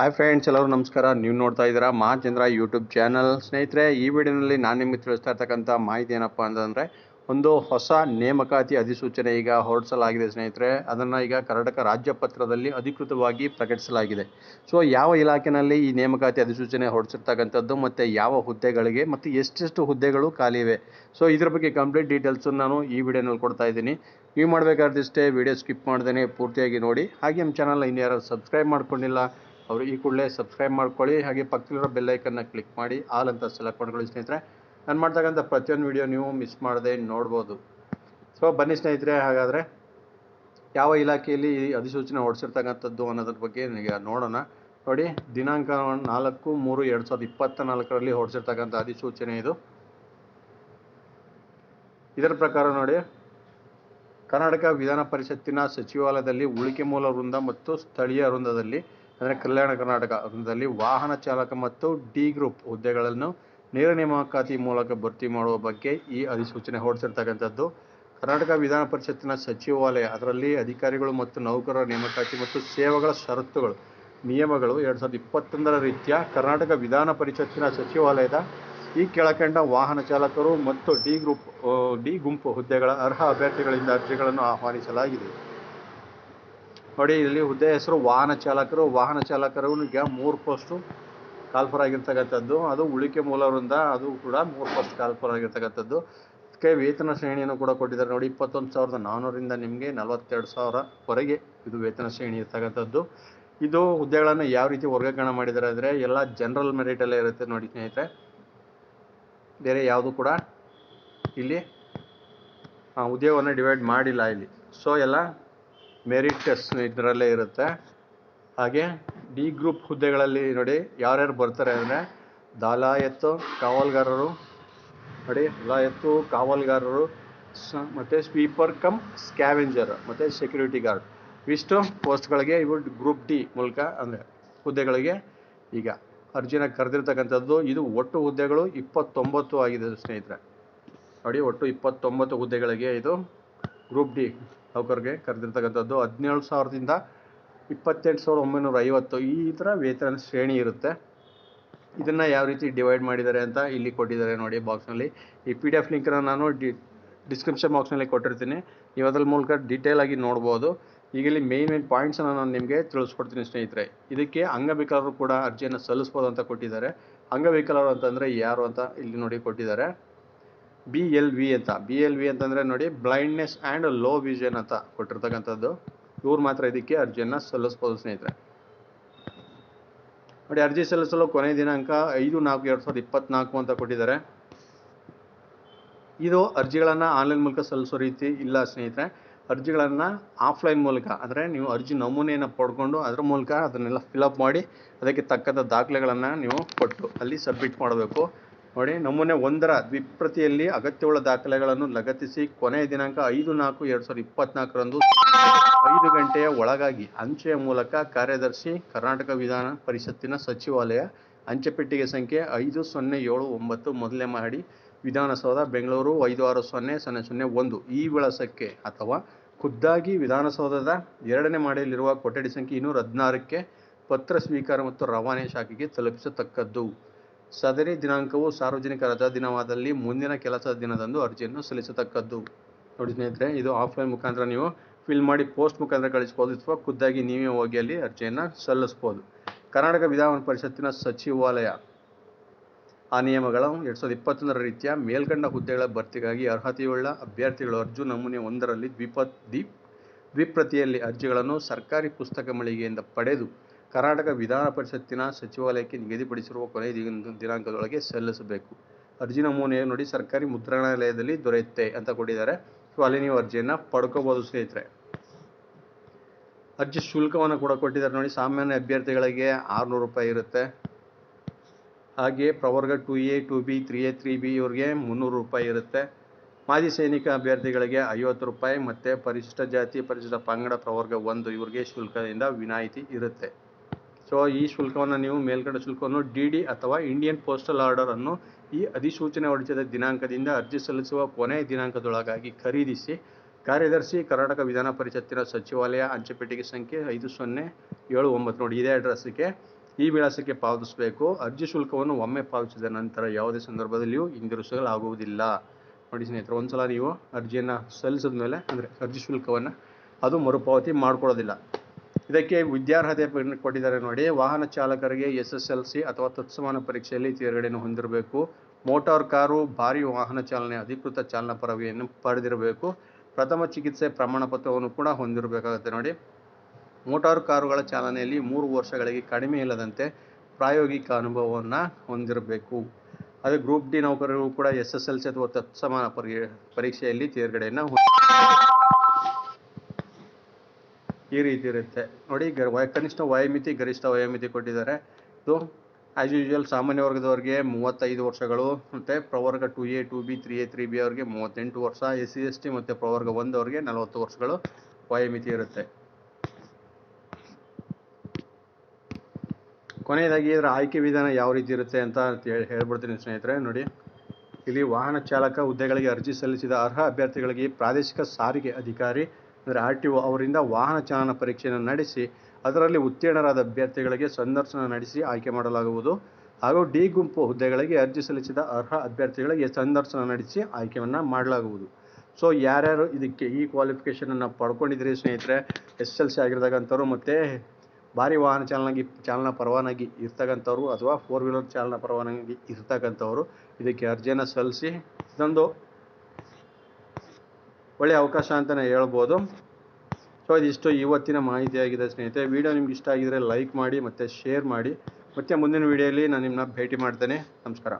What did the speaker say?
Hi friends ಎಲ್ಲರೂ ನಮಸ್ಕಾರ. ನೀವು ನೋಡ್ತಾ ಇದ್ದೀರಾ ಮಹಾಚಂದ್ರ ಯೂಟ್ಯೂಬ್ ಚಾನಲ್ ಸ್ನೇಹಿತರೆ, ಈ ವಿಡಿಯೋನಲ್ಲಿ ನಾನು ನಿಮಗೆ ತಿಳಿಸ್ತಾ ಇರ್ತಕ್ಕಂಥ ಮಾಹಿತಿ ಏನಪ್ಪ ಅಂತಂದರೆ, ಒಂದು ಹೊಸ ನೇಮಕಾತಿ ಅಧಿಸೂಚನೆ ಈಗ ಹೊರಡಿಸಲಾಗಿದೆ ಸ್ನೇಹಿತರೆ. ಅದನ್ನು ಈಗ ಕರ್ನಾಟಕ ರಾಜ್ಯ ಪತ್ರದಲ್ಲಿ ಅಧಿಕೃತವಾಗಿ ಪ್ರಕಟಿಸಲಾಗಿದೆ. ಸೊ ಯಾವ ಇಲಾಖೆನಲ್ಲಿ ಈ ನೇಮಕಾತಿ ಅಧಿಸೂಚನೆ ಹೊರಡಿಸಿರ್ತಕ್ಕಂಥದ್ದು ಮತ್ತು ಯಾವ ಹುದ್ದೆಗಳಿಗೆ ಮತ್ತು ಎಷ್ಟೆಷ್ಟು ಹುದ್ದೆಗಳು ಖಾಲಿ ಇವೆ? ಸೊ ಇದ್ರ ಬಗ್ಗೆ ಕಂಪ್ಲೀಟ್ ಡೀಟೇಲ್ಸನ್ನು ನಾನು ಈ ವಿಡಿಯೋನಲ್ಲಿ ಕೊಡ್ತಾ ಇದ್ದೀನಿ. ನೀವು ಮಾಡಬೇಕಾದಿಷ್ಟೇ ವಿಡಿಯೋ ಸ್ಕಿಪ್ ಮಾಡ್ದೇ ಪೂರ್ತಿಯಾಗಿ ನೋಡಿ. ಹಾಗೆ ನಮ್ಮ ಚಾನಲ್ ಇನ್ನು ಯಾರು ಸಬ್ಸ್ಕ್ರೈಬ್ ಮಾಡ್ಕೊಂಡಿಲ್ಲ ಅವರು ಈ ಕೂಡಲೇ ಸಬ್ಸ್ಕ್ರೈಬ್ ಮಾಡ್ಕೊಳ್ಳಿ. ಹಾಗೆ ಪಕ್ಕದಲ್ಲಿರೋ ಬೆಲ್ಲೈಕನ್ನ ಕ್ಲಿಕ್ ಮಾಡಿ. ಆಲ್ ಅಂತ ಸೆಲೆಕ್ಟ್ ಮಾಡ್ಕೊಳ್ಳಿ ಸ್ನೇಹಿತರೆ. ನಾನು ಮಾಡ್ತಕ್ಕಂಥ ಪ್ರತಿಯೊಂದು ವಿಡಿಯೋ ನೀವು ಮಿಸ್ ಮಾಡದೆ ನೋಡ್ಬೋದು. ಸೊ ಬನ್ನಿ ಸ್ನೇಹಿತರೆ, ಹಾಗಾದರೆ ಯಾವ ಇಲಾಖೆಯಲ್ಲಿ ಅಧಿಸೂಚನೆ ಹೊರಡಿಸಿರ್ತಕ್ಕಂಥದ್ದು ಅನ್ನೋದ್ರ ಬಗ್ಗೆ ನನಗೆ ನೋಡೋಣ. ನೋಡಿ, ದಿನಾಂಕ ನಾಲ್ಕು ಮೂರು ಎರಡು ಸಾವಿರದ ಇಪ್ಪತ್ತ ನಾಲ್ಕರಲ್ಲಿ ಹೊರಡಿಸಿರ್ತಕ್ಕಂಥ ಅಧಿಸೂಚನೆ ಇದು. ಇದರ ಪ್ರಕಾರ ನೋಡಿ, ಕರ್ನಾಟಕ ವಿಧಾನ ಪರಿಷತ್ತಿನ ಸಚಿವಾಲಯದಲ್ಲಿ ಉಳಿಕೆ ಮೂಲ ವೃಂದ ಮತ್ತು ಸ್ಥಳೀಯ ವೃಂದದಲ್ಲಿ ಅಂದರೆ ಕಲ್ಯಾಣ ಕರ್ನಾಟಕ ವೃಂದದಲ್ಲಿ ವಾಹನ ಚಾಲಕ ಮತ್ತು ಡಿ ಗ್ರೂಪ್ ಹುದ್ದೆಗಳನ್ನು ನೇರ ನೇಮಕಾತಿ ಮೂಲಕ ಭರ್ತಿ ಮಾಡುವ ಬಗ್ಗೆ ಈ ಅಧಿಸೂಚನೆ ಹೊರಡಿಸಿರ್ತಕ್ಕಂಥದ್ದು. ಕರ್ನಾಟಕ ವಿಧಾನ ಪರಿಷತ್ತಿನ ಸಚಿವಾಲಯ, ಅದರಲ್ಲಿ ಅಧಿಕಾರಿಗಳು ಮತ್ತು ನೌಕರರ ನೇಮಕಾತಿ ಮತ್ತು ಸೇವೆಗಳ ಷರತ್ತುಗಳು, ನಿಯಮಗಳು ಎರಡು ಸಾವಿರದ ಇಪ್ಪತ್ತೊಂದರ ರೀತಿಯ ಕರ್ನಾಟಕ ವಿಧಾನ ಪರಿಷತ್ತಿನ ಸಚಿವಾಲಯದ ಈ ಕೆಳಕಂಡ ವಾಹನ ಚಾಲಕರು ಮತ್ತು ಡಿ ಗ್ರೂಪ್, ಡಿ ಗುಂಪು ಹುದ್ದೆಗಳ ಅರ್ಹ ಅಭ್ಯರ್ಥಿಗಳಿಂದ ಅರ್ಜಿಗಳನ್ನು ಆಹ್ವಾನಿಸಲಾಗಿದೆ. ನೋಡಿ, ಇಲ್ಲಿ ಹುದ್ದೆ ಹೆಸರು ವಾಹನ ಚಾಲಕರು. ವಾಹನ ಚಾಲಕರು ಈಗ ಮೂರು ಪೋಸ್ಟು ಕಾಲ್ಫರ್ ಆಗಿರ್ತಕ್ಕಂಥದ್ದು. ಅದು ಉಳಿಕೆ ಮೂಲವರಿಂದ ಅದು ಕೂಡ ಮೂರು ಪೋಸ್ಟ್ ಕಾಲ್ಫರ್ ಆಗಿರ್ತಕ್ಕಂಥದ್ದು. ಅದಕ್ಕೆ ವೇತನ ಶ್ರೇಣಿಯನ್ನು ಕೂಡ ಕೊಟ್ಟಿದ್ದಾರೆ ನೋಡಿ. ಇಪ್ಪತ್ತೊಂದು ಸಾವಿರದ ನಾನ್ನೂರಿಂದ ನಿಮಗೆ ನಲವತ್ತೆರಡು ಸಾವಿರವರೆಗೆ ಇದು ವೇತನ ಶ್ರೇಣಿ ಇರ್ತಕ್ಕಂಥದ್ದು. ಇದು ಹುದ್ದೆಗಳನ್ನು ಯಾವ ರೀತಿ ವರ್ಗೀಕರಣ ಮಾಡಿದ್ದಾರೆ ಅಂದರೆ ಎಲ್ಲ ಜನರಲ್ ಮೆರಿಟಲ್ಲೇ ಇರುತ್ತೆ ನೋಡಿ ಸ್ನೇಹಿತರೆ. ಬೇರೆ ಯಾವುದು ಕೂಡ ಇಲ್ಲಿ ಉದ್ಯೋಗವನ್ನು ಡಿವೈಡ್ ಮಾಡಿಲ್ಲ ಇಲ್ಲಿ. ಸೊ ಎಲ್ಲ ಮೆರಿಟ್ ಟೆಸ್ಟ್ ಇದರಲ್ಲೇ ಇರುತ್ತೆ. ಹಾಗೆ ಡಿ ಗ್ರೂಪ್ ಹುದ್ದೆಗಳಲ್ಲಿ ನೋಡಿ ಯಾರ್ಯಾರು ಬರ್ತಾರೆ ಅಂದರೆ ದಲಾಯತ್ತು, ಕಾವಲ್ಗಾರರು, ನೋಡಿ ದಲಾಯತ್ತು, ಕಾವಲ್ಗಾರರು, ಸ ಮತ್ತು ಸ್ವೀಪರ್ ಕಮ್ ಸ್ಕ್ಯಾವೆಂಜರ್ ಮತ್ತು ಸೆಕ್ಯೂರಿಟಿ ಗಾರ್ಡ್ ಇಷ್ಟು ಪೋಸ್ಟ್ಗಳಿಗೆ ಇವು ಗ್ರೂಪ್ ಡಿ ಮೂಲಕ ಅಂದರೆ ಹುದ್ದೆಗಳಿಗೆ ಈಗ ಅರ್ಜಿನ ಕರೆದಿರ್ತಕ್ಕಂಥದ್ದು ಇದು ಒಟ್ಟು ಹುದ್ದೆಗಳು ಇಪ್ಪತ್ತೊಂಬತ್ತು ಆಗಿದೆ ಸ್ನೇಹಿತರೆ. ನೋಡಿ ಒಟ್ಟು ಇಪ್ಪತ್ತೊಂಬತ್ತು ಹುದ್ದೆಗಳಿಗೆ ಇದು ಗ್ರೂಪ್ ಡಿ ನೌಕರಿಗೆ ಕರೆದಿರ್ತಕ್ಕಂಥದ್ದು ಹದಿನೇಳು ಸಾವಿರದಿಂದ ಇಪ್ಪತ್ತೆಂಟು ಸಾವಿರದ ಒಂಬೈನೂರ ಐವತ್ತು ಈ ಥರ ವೇತನ ಶ್ರೇಣಿ ಇರುತ್ತೆ. ಇದನ್ನು ಯಾವ ರೀತಿ ಡಿವೈಡ್ ಮಾಡಿದ್ದಾರೆ ಅಂತ ಇಲ್ಲಿ ಕೊಟ್ಟಿದ್ದಾರೆ ನೋಡಿ ಬಾಕ್ಸ್ನಲ್ಲಿ. ಈ ಪಿ ಡಿ ಎಫ್ ಲಿಂಕನ್ನು ನಾನು ಡಿ, ಡಿಸ್ಕ್ರಿಪ್ಷನ್ ಬಾಕ್ಸ್ನಲ್ಲಿ ಕೊಟ್ಟಿರ್ತೀನಿ. ನೀವು ಅದ್ರ ಮೂಲಕ ಡೀಟೇಲ್ ಆಗಿ ನೋಡ್ಬೋದು. ಈಗ ಇಲ್ಲಿ ಮೇನ್ ಮೇನ್ ಪಾಯಿಂಟ್ಸನ್ನು ನಾನು ನಿಮಗೆ ತಿಳಿಸ್ಕೊಡ್ತೀನಿ ಸ್ನೇಹಿತರೆ. ಇದಕ್ಕೆ ಅಂಗವಿಕಲರು ಕೂಡ ಅರ್ಜಿಯನ್ನು ಸಲ್ಲಿಸ್ಬೋದು ಅಂತ ಕೊಟ್ಟಿದ್ದಾರೆ. ಅಂಗವಿಕಲರು ಅಂತಂದರೆ ಯಾರು ಅಂತ ಇಲ್ಲಿ ನೋಡಿ ಕೊಟ್ಟಿದ್ದಾರೆ. ಬಿ ಎಲ್ ವಿ ಅಂತ. ಬಿ ಎಲ್ ವಿ ಅಂತಂದರೆ ನೋಡಿ ಬ್ಲೈಂಡ್ನೆಸ್ ಆ್ಯಂಡ್ ಲೋ ವಿಷನ್ ಅಂತ ಕೊಟ್ಟಿರ್ತಕ್ಕಂಥದ್ದು. ಇವ್ರು ಮಾತ್ರ ಇದಕ್ಕೆ ಅರ್ಜಿಯನ್ನು ಸಲ್ಲಿಸ್ಬೋದು ಸ್ನೇಹಿತರೆ. ನೋಡಿ, ಅರ್ಜಿ ಸಲ್ಲಿಸಲು ಕೊನೆ ದಿನಾಂಕ ಐದು ನಾಲ್ಕು, ಎರಡು ಸಾವಿರದ ಇಪ್ಪತ್ನಾಲ್ಕು ಅಂತ ಕೊಟ್ಟಿದ್ದಾರೆ. ಇದು ಅರ್ಜಿಗಳನ್ನು ಆನ್ಲೈನ್ ಮೂಲಕ ಸಲ್ಲಿಸೋ ರೀತಿ ಇಲ್ಲ ಸ್ನೇಹಿತರೆ. ಅರ್ಜಿಗಳನ್ನು ಆಫ್ಲೈನ್ ಮೂಲಕ, ಅಂದರೆ ನೀವು ಅರ್ಜಿ ನಮೂನೆಯನ್ನು ಪಡ್ಕೊಂಡು ಅದ್ರ ಮೂಲಕ ಅದನ್ನೆಲ್ಲ ಫಿಲಪ್ ಮಾಡಿ, ಅದಕ್ಕೆ ತಕ್ಕಂಥ ದಾಖಲೆಗಳನ್ನು ನೀವು ಕೊಟ್ಟು ಅಲ್ಲಿ ಸಬ್ಮಿಟ್ ಮಾಡಬೇಕು. ನೋಡಿ, ನಮೂನೆ ಒಂದರ ದ್ವಿಪ್ರತಿಯಲ್ಲಿ ಅಗತ್ಯವುಳ್ಳ ದಾಖಲೆಗಳನ್ನು ಲಗತ್ತಿಸಿ ಕೊನೆಯ ದಿನಾಂಕ ಐದು ನಾಲ್ಕು ಎರಡು ಸಾವಿರದ ಇಪ್ಪತ್ನಾಲ್ಕರಂದು ಐದು ಗಂಟೆಯ ಒಳಗಾಗಿ ಅಂಚೆಯ ಮೂಲಕ ಕಾರ್ಯದರ್ಶಿ ಕರ್ನಾಟಕ ವಿಧಾನ ಪರಿಷತ್ತಿನ ಸಚಿವಾಲಯ ಅಂಚೆ ಪೆಟ್ಟಿಗೆ ಸಂಖ್ಯೆ ಐದು ಸೊನ್ನೆ ಏಳು ಒಂಬತ್ತು ಮೊದಲೇ ಮಹಡಿ ವಿಧಾನಸೌಧ ಬೆಂಗಳೂರು ಐದು ಆರು ಸೊನ್ನೆ ಸೊನ್ನೆ ಸೊನ್ನೆ ಒಂದು ಈ ವಿಳಾಸಕ್ಕೆ ಅಥವಾ ಖುದ್ದಾಗಿ ವಿಧಾನಸೌಧದ ಎರಡನೇ ಮಹಡಿಯಲ್ಲಿರುವ ಕೊಠಡಿ ಸಂಖ್ಯೆ ಇನ್ನೂರ ಹದಿನಾರಕ್ಕೆ ಪತ್ರ ಸ್ವೀಕಾರ ಮತ್ತು ರವಾನೆ ಶಾಖೆಗೆ ತಲುಪಿಸತಕ್ಕದ್ದು. ಸದರಿ ದಿನಾಂಕವು ಸಾರ್ವಜನಿಕ ರಜಾ ದಿನವಾದಲ್ಲಿ ಮುಂದಿನ ಕೆಲಸದ ದಿನದಂದು ಅರ್ಜಿಯನ್ನು ಸಲ್ಲಿಸತಕ್ಕದ್ದು. ನೋಡಿ ಸ್ನೇಹಿತರೆ, ಇದು ಆಫ್ಲೈನ್ ಮುಖಾಂತರ ನೀವು ಫಿಲ್ ಮಾಡಿ ಪೋಸ್ಟ್ ಮುಖಾಂತರ ಕಳಿಸ್ಬೋದು ಅಥವಾ ಖುದ್ದಾಗಿ ನೀವೇ ಹೋಗಿ ಅಲ್ಲಿ ಅರ್ಜಿಯನ್ನು ಸಲ್ಲಿಸ್ಬೋದು. ಕರ್ನಾಟಕ ವಿಧಾನ ಪರಿಷತ್ತಿನ ಸಚಿವಾಲಯ ಆ ನಿಯಮಗಳು ಎರಡು ಸಾವಿರದ ಇಪ್ಪತ್ತೊಂದರ ರೀತಿಯ ಮೇಲ್ಕಂಡ ಹುದ್ದೆಗಳ ಭರ್ತಿಗಾಗಿ ಅರ್ಹತೆಯುಳ್ಳ ಅಭ್ಯರ್ಥಿಗಳು ಅರ್ಜು ನಮೂನೆ ಒಂದರಲ್ಲಿ ದ್ವಿಪ ದ್ವಿ ದ್ವಿಪ್ರತಿಯಲ್ಲಿ ಅರ್ಜಿಗಳನ್ನು ಸರ್ಕಾರಿ ಪುಸ್ತಕ ಮಳಿಗೆಯಿಂದ ಪಡೆದು ಕರ್ನಾಟಕ ವಿಧಾನ ಪರಿಷತ್ತಿನ ಸಚಿವಾಲಯಕ್ಕೆ ನಿಗದಿಪಡಿಸಿರುವ ಕೊನೆಯ ದಿನ- ದಿನಾಂಕದೊಳಗೆ ಸಲ್ಲಿಸಬೇಕು. ಅರ್ಜಿ ನಮೂನೆಯನ್ನು ನೋಡಿ ಸರ್ಕಾರಿ ಮುದ್ರಣಾಲಯದಲ್ಲಿ ದೊರೆಯುತ್ತೆ ಅಂತ ಕೊಟ್ಟಿದ್ದಾರೆ. ಸೊ ಅಲ್ಲಿ ನೀವು ಅರ್ಜಿಯನ್ನು ಪಡ್ಕೋಬೋದು ಸ್ನೇಹಿತರೆ. ಅರ್ಜಿ ಶುಲ್ಕವನ್ನು ಕೂಡ ಕೊಟ್ಟಿದ್ದಾರೆ ನೋಡಿ. ಸಾಮಾನ್ಯ ಅಭ್ಯರ್ಥಿಗಳಿಗೆ ಆರುನೂರು ರೂಪಾಯಿ ಇರುತ್ತೆ. ಹಾಗೆ ಪ್ರವರ್ಗ two A, two B, three A, three B ಇವ್ರಿಗೆ ಮುನ್ನೂರು ರೂಪಾಯಿ ಇರುತ್ತೆ. ಮಾಜಿ ಸೈನಿಕ ಅಭ್ಯರ್ಥಿಗಳಿಗೆ ಐವತ್ತು ರೂಪಾಯಿ ಮತ್ತು ಪರಿಶಿಷ್ಟ ಜಾತಿ ಪರಿಶಿಷ್ಟ ಪಂಗಡ ಪ್ರವರ್ಗ ಒಂದು ಇವ್ರಿಗೆ ಶುಲ್ಕದಿಂದ ವಿನಾಯಿತಿ ಇರುತ್ತೆ. ಸೊ ಈ ಶುಲ್ಕವನ್ನು ನೀವು ಮೇಲ್ಗಡೆ ಶುಲ್ಕವನ್ನು ಡಿ ಅಥವಾ ಇಂಡಿಯನ್ ಪೋಸ್ಟಲ್ ಆರ್ಡರ್ ಅನ್ನು ಈ ಅಧಿಸೂಚನೆ ಹೊರಡಿಸಿದ ದಿನಾಂಕದಿಂದ ಅರ್ಜಿ ಸಲ್ಲಿಸುವ ಕೊನೆಯ ದಿನಾಂಕದೊಳಗಾಗಿ ಖರೀದಿಸಿ, ಕಾರ್ಯದರ್ಶಿ ಕರ್ನಾಟಕ ವಿಧಾನ ಪರಿಷತ್ತಿನ ಸಚಿವಾಲಯ ಅಂಚೆಪೆಟ್ಟಿಗೆ ಸಂಖ್ಯೆ ಐದು ಸೊನ್ನೆ ಏಳು ಒಂಬತ್ತು ನೋಡಿ ಇದೇ ಅಡ್ರೆಸ್ಸಿಗೆ ಈ ವಿಳಾಸಕ್ಕೆ ಪಾವತಿಸಬೇಕು. ಅರ್ಜಿ ಶುಲ್ಕವನ್ನು ಒಮ್ಮೆ ಪಾವತಿಸಿದ ನಂತರ ಯಾವುದೇ ಸಂದರ್ಭದಲ್ಲಿಯೂ ಹಿಂದಿರುಗಿಸಲಾಗುವುದಿಲ್ಲ. ನೋಡಿ ಸ್ನೇಹಿತರೆ, ಒಂದ್ಸಲ ನೀವು ಅರ್ಜಿಯನ್ನು ಸಲ್ಲಿಸಿದ ಮೇಲೆ ಅಂದರೆ ಅರ್ಜಿ ಶುಲ್ಕವನ್ನು ಅದು ಮರುಪಾವತಿ ಮಾಡ್ಕೊಳ್ಳೋದಿಲ್ಲ. ಇದಕ್ಕೆ ವಿದ್ಯಾರ್ಹತೆ ಕೊಟ್ಟಿದ್ದಾರೆ ನೋಡಿ. ವಾಹನ ಚಾಲಕರಿಗೆ ಎಸ್ ಎಸ್ ಎಲ್ ಸಿ ಅಥವಾ ತತ್ಸಮಾನ ಪರೀಕ್ಷೆಯಲ್ಲಿ ತೇರ್ಗಡೆಯನ್ನು ಹೊಂದಿರಬೇಕು. ಮೋಟಾರ್ ಕಾರು, ಭಾರಿ ವಾಹನ ಚಾಲನೆ, ಅಧಿಕೃತ ಚಾಲನಾ ಪರವಿಯನ್ನು ಪಡೆದಿರಬೇಕು. ಪ್ರಥಮ ಚಿಕಿತ್ಸೆ ಪ್ರಮಾಣ ಪತ್ರವನ್ನು ಕೂಡ ಹೊಂದಿರಬೇಕಾಗುತ್ತೆ ನೋಡಿ. ಮೋಟಾರು ಕಾರುಗಳ ಚಾಲನೆಯಲ್ಲಿ ಮೂರು ವರ್ಷಗಳಿಗೆ ಕಡಿಮೆ ಇಲ್ಲದಂತೆ ಪ್ರಾಯೋಗಿಕ ಅನುಭವವನ್ನು ಹೊಂದಿರಬೇಕು. ಅದೇ ಗ್ರೂಪ್ ಡಿ ನೌಕರರು ಕೂಡ ಎಸ್ ಎಸ್ ಎಲ್ ಸಿ ಅಥವಾ ತತ್ಸಮಾನ ಪರಿ, ಪರೀಕ್ಷೆಯಲ್ಲಿ ತೇರ್ಗಡೆಯನ್ನು ಈ ರೀತಿ ಇರುತ್ತೆ. ನೋಡಿ ಗ ವಯ ಕನಿಷ್ಠ ವಯೋಮಿತಿ, ಗರಿಷ್ಠ ವಯೋಮಿತಿ ಕೊಟ್ಟಿದ್ದಾರೆ. ಇದು ಆ್ಯಸ್ ಯೂಶುವಲ್ ಸಾಮಾನ್ಯ ವರ್ಗದವರಿಗೆ ಮೂವತ್ತೈದು ವರ್ಷಗಳು, ಮತ್ತು ಪ್ರವರ್ಗ two A two B three A three B ಅವರಿಗೆ ಮೂವತ್ತೆಂಟು ವರ್ಷ, ಎಸ್ ಸಿ, ಎಸ್ ಟಿ, ಮತ್ತು ಪ್ರವರ್ಗ ಒಂದವರಿಗೆ ನಲವತ್ತು ವರ್ಷಗಳು ವಯೋಮಿತಿ ಇರುತ್ತೆ. ಕೊನೆಯದಾಗಿ, ಇದರ ಆಯ್ಕೆ ವಿಧಾನ ಯಾವ ರೀತಿ ಇರುತ್ತೆ ಅಂತ ಹೇಳಿ, ಹೇಳ್ಬಿಡ್ತೀನಿ ಸ್ನೇಹಿತರೆ, ನೋಡಿ. ಇಲ್ಲಿ ವಾಹನ ಚಾಲಕ ಹುದ್ದೆಗಳಿಗೆ ಅರ್ಜಿ ಸಲ್ಲಿಸಿದ ಅರ್ಹ ಅಭ್ಯರ್ಥಿಗಳಿಗೆ ಪ್ರಾದೇಶಿಕ ಸಾರಿಗೆ ಅಧಿಕಾರಿ ಅಂದರೆ ಆರ್ ಟಿ ಒ ಅವರಿಂದ ವಾಹನ ಚಾಲನಾ ಪರೀಕ್ಷೆಯನ್ನು ನಡೆಸಿ, ಅದರಲ್ಲಿ ಉತ್ತೀರ್ಣರಾದ ಅಭ್ಯರ್ಥಿಗಳಿಗೆ ಸಂದರ್ಶನ ನಡೆಸಿ ಆಯ್ಕೆ ಮಾಡಲಾಗುವುದು. ಹಾಗೂ ಡಿ ಗುಂಪು ಹುದ್ದೆಗಳಿಗೆ ಅರ್ಜಿ ಸಲ್ಲಿಸಿದ ಅರ್ಹ ಅಭ್ಯರ್ಥಿಗಳಿಗೆ ಸಂದರ್ಶನ ನಡೆಸಿ ಆಯ್ಕೆಯನ್ನು ಮಾಡಲಾಗುವುದು. ಸೊ, ಯಾರ್ಯಾರು ಇದಕ್ಕೆ ಈ ಕ್ವಾಲಿಫಿಕೇಷನನ್ನು ಪಡ್ಕೊಂಡಿದ್ರೆ ಸ್ನೇಹಿತರೆ, ಎಸ್ ಎಲ್ ಸಿ ಆಗಿರ್ತಕ್ಕಂಥವ್ರು ಮತ್ತು ಭಾರಿ ವಾಹನ ಚಾಲನಾಗಿ ಚಾಲನಾ ಪರವಾನಗಿ ಇರ್ತಕ್ಕಂಥವ್ರು ಅಥವಾ ಫೋರ್ ವೀಲರ್ ಚಾಲನಾ ಪರವಾನಗಿ ಇರ್ತಕ್ಕಂಥವ್ರು ಇದಕ್ಕೆ ಅರ್ಜಿಯನ್ನು ಸಲ್ಲಿಸಿ, ಇದೊಂದು ಒಳ್ಳೆಯ ಅವಕಾಶ ಅಂತಲೇ ಹೇಳ್ಬೋದು. ಸೊ ಇದಿಷ್ಟು ಇವತ್ತಿನ ಮಾಹಿತಿಯಾಗಿದೆ ಸ್ನೇಹಿತರೆ. ವಿಡಿಯೋ ನಿಮ್ಗೆ ಇಷ್ಟ ಆಗಿದರೆ ಲೈಕ್ ಮಾಡಿ ಮತ್ತು ಶೇರ್ ಮಾಡಿ. ಮತ್ತೆ ಮುಂದಿನ ವಿಡಿಯೋಲಿ ನಾನು ನಿಮ್ಮನ್ನ ಭೇಟಿ ಮಾಡ್ತೇನೆ. ನಮಸ್ಕಾರ.